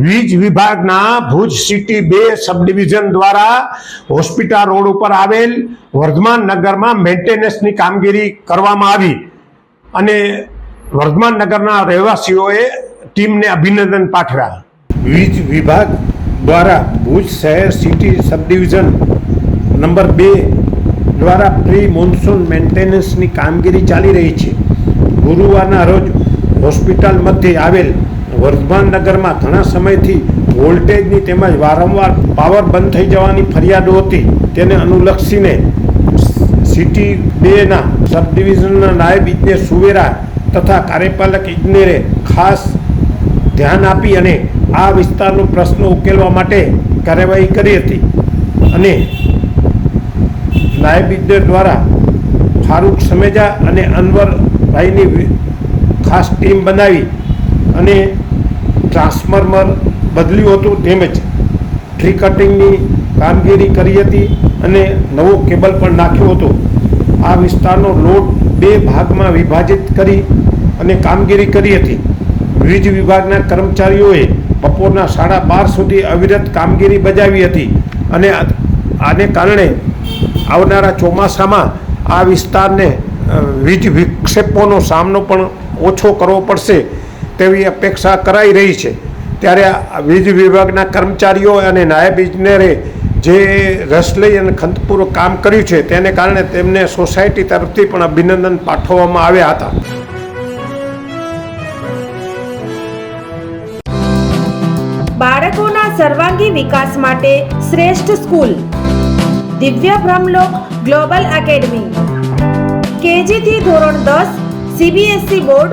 વીજ વિભાગના ભુજ સિટી બે સબ ડિવિઝન દ્વારા હોસ્પિટલ રોડ ઉપર આવેલ વર્ધમાન નગરમાં મેન્ટેનન્સની કામગીરી કરવામાં આવી. અને વર્ધમાન નગરના રહેવાસીઓએ ટીમને અભિનંદન પાઠવ્યા. વીજ વિભાગ દ્વારા ભુજ શહેર સિટી સબ ડિવિઝન નંબર બે દ્વારા પ્રી મોન્સૂન મેન્ટેનન્સની કામગીરી ચાલી રહી છે. ગુરુવારના રોજ હોસ્પિટલ મધ્યે આવેલ વર્ધમાન નગરમાં ઘણા સમયથી વોલ્ટેજની તેમજ વારંવાર પાવર બંધ થઈ જવાની ફરિયાદો હતી. તેને અનુલક્ષીને સિટી બેના સબ ડિવિઝનના નાયબ ઇજનેર સુવેરા તથા કાર્યપાલક ઇજનેરે ખાસ ધ્યાન આપી અને આ વિસ્તારનો પ્રશ્ન ઉકેલવા માટે કાર્યવાહી કરી હતી. અને નાયબ ઇજનેર દ્વારા ફારૂક સમેજા અને અનવરભાઈની ખાસ ટીમ બનાવી અને ટ્રાન્સફોર્મર બદલ્યું હતું તેમજ ટ્રી કટિંગની કામગીરી કરી હતી અને નવો કેબલ પણ નાખ્યો હતો. આ વિસ્તારનો લોટ બે ભાગમાં વિભાજિત કરી અને કામગીરી કરી હતી. વીજ વિભાગના કર્મચારીઓએ બપોરના સાડા બાર સુધી અવિરત કામગીરી બજાવી હતી અને આને કારણે આવનારા ચોમાસામાં આ વિસ્તારને વીજ વિક્ષેપોનો સામનો પણ ઓછો કરવો પડશે તેવી અપેક્ષા કરાઈ રહી છે. ત્યારે વીજ વિભાગના કર્મચારીઓ અને નાયબ ઇજનેરે જે રસ લઈ અને ખંતપૂર્વક કામ કર્યું છે, તેને કારણે તેમને સોસાયટી તરફથી પણ અભિનંદન પાઠવવામાં આવ્યા હતા. બાળકોના સર્વાંગી વિકાસ માટે શ્રેષ્ઠ સ્કૂલ. દિવ્ય બ્રહ્મલોક ગ્લોબલ એકેડમી. કેજીથી ધોરણ દસ, સીબીએસઈ બોર્ડ